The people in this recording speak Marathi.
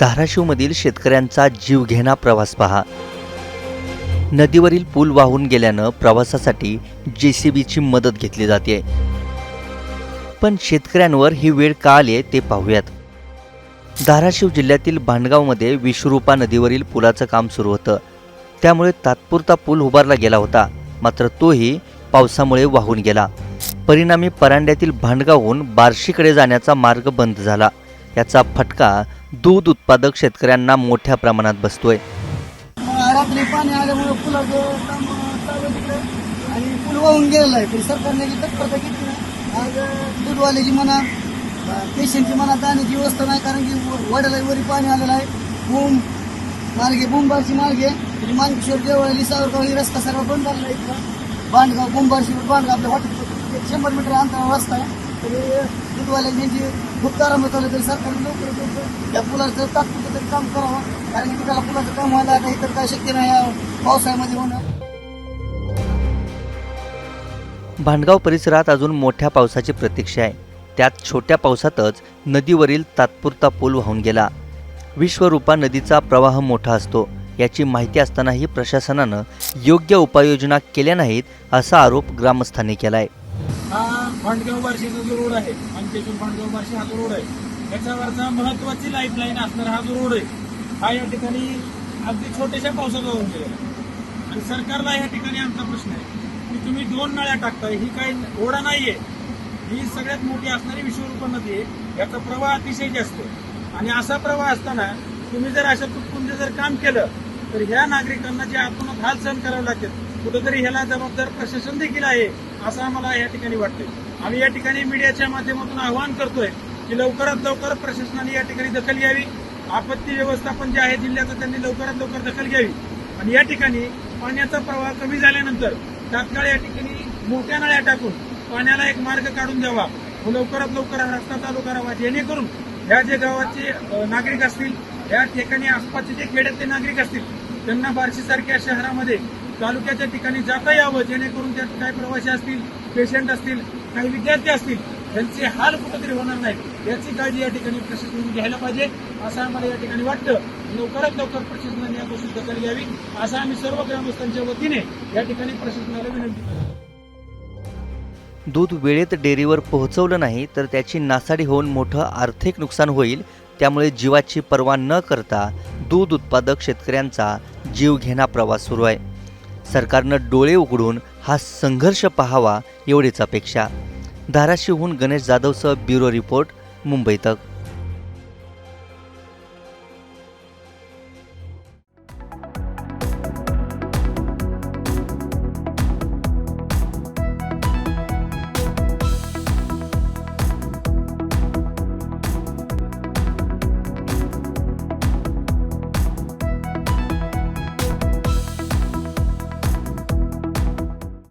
धाराशिवमधील शेतकऱ्यांचा जीवघेणा प्रवास पहा. नदीवरील पूल वाहून गेल्यानं प्रवासासाठी जे सी बीची मदत घेतली जाते. पण शेतकऱ्यांवर ही वेळ का आली ते पाहूयात. धाराशिव जिल्ह्यातील भांडगावमध्ये विश्वरूपा नदीवरील पुलाचं काम सुरू होतं. त्यामुळे तात्पुरता पूल उभारला गेला होता. मात्र तोही पावसामुळे वाहून गेला. परिणामी परांड्यातील भांडगावहून बार्शीकडे जाण्याचा मार्ग बंद झाला. याचा फटका दूध उत्पादक शेतकऱ्यांना मोठ्या प्रमाणात बसतोय. रात्री पाणी आल्यामुळे पुलाचं काम चालू आहे तिकडे आणि पूल वाहून गेलेलं आहे पण सरकारने जी तत्परता घेतली नाही आज दूधवाल्याची म्हणा पेशंटची म्हणा जाण्याची व्यवस्था नाही कारण की वड्याला वरी पाणी आलेलं आहे. बूम मार्गे बुंबारची मार्गे म्हणजे मानकिशोर देवळाली सावरगाव रस्ता सर्व बंद झालेला आहे इथला बांधगाव बुंबारशी बांधगाव आपल्या हॉटेल एक शंभर मीटर अंतरावर रस्ता आहे. तरी दूधवाल्यांची खूप तारांबळ चालू तरी सरकारने लवकर लवकर या पुलाचं तात्पुरतं तरी काम करावं कारण की त्याला पुलाचं काम व्हायला आता इतर काय शक्य नाही या पावसाळ्यामध्ये होणं. भांडगाव परिसरात अजून मोठ्या पावसाची प्रतीक्षा आहे. त्यात छोट्या पावसातच नदीवरील तात्पुरता पूल वाहून गेला. विश्वरूपा नदीचा प्रवाह मोठा असतो. याची माहिती असतानाही प्रशासनानं योग्य उपाययोजना केल्या नाहीत असा आरोप ग्रामस्थांनी केला आहे फांडगाव बार्शीचा जो रोड आहे अंकेश्वर फांडगाव बार्शी हा जो रोड आहे त्याच्यावरचा महत्वाची लाईफलाईन असणारा हा जो रोड आहे हा या ठिकाणी अगदी छोट्याशा पावसात होऊन गेलेला आहे. आणि सरकारला या ठिकाणी आमचा प्रश्न आहे की तुम्ही दोन नळ्या टाकताय ही काही ओढा नाहीये ही सगळ्यात मोठी असणारी विश्वरूप नदी आहे याचा प्रवाह अतिशय जास्त आहे आणि असा प्रवाह असताना तुम्ही जर अशा तुटपुंज जर काम केलं तर ह्या नागरिकांना जे आतून हाल सहन करावे लागतात कुठेतरी ह्याला जबाबदार प्रशासन देखील आहे असं आम्हाला या ठिकाणी वाटतंय. आम्ही या ठिकाणी मीडियाच्या माध्यमातून आवाहन करतोय की लवकरात लवकर प्रशासनाने या ठिकाणी दखल घ्यावी. आपत्ती व्यवस्थापन जे आहे जिल्ह्याचं त्यांनी लवकरात लवकर दखल घ्यावी. आणि या ठिकाणी पाण्याचा प्रवाह कमी झाल्यानंतर तात्काळ या ठिकाणी मोठ्या नळ्या टाकून पाण्याला एक मार्ग काढून द्यावा. व लवकरात लवकर हा रस्ता चालू करावा जेणेकरून ह्या जे गावाचे नागरिक असतील या ठिकाणी आसपासचे जे खेड्यातले नागरिक असतील त्यांना बार्शीसारख्या शहरामध्ये तालुक्याच्या ठिकाणी जाता यावं जेणेकरून त्यात काही प्रवासी असतील पेशंट असतील काही विद्यार्थी असतील त्यांचे हाल कुठेतरी होणार नाहीत. याची काळजी या ठिकाणी प्रशासनाने घ्यायला पाहिजे असं आम्हाला या ठिकाणी वाटतं. लवकरात लवकर प्रशासनाने या गोष्टी दखल घ्यावी असं आम्ही सर्व ग्रामस्थांच्या वतीने या ठिकाणी प्रशासनाला विनंती करतो. दूध वेळेत डेअरीवर पोहोचवलं नाही तर त्याची नासाडी होऊन मोठं आर्थिक नुकसान होईल. त्यामुळे जीवाची पर्वा न करता दूध उत्पादक शेतकऱ्यांचा जीवघेणा प्रवास सुरू आहे. सरकारनं डोळे उघडून हा संघर्ष पाहावा एवढीच अपेक्षा. धाराशिवहून गणेश जाधवसह ब्युरो रिपोर्ट मुंबई तक.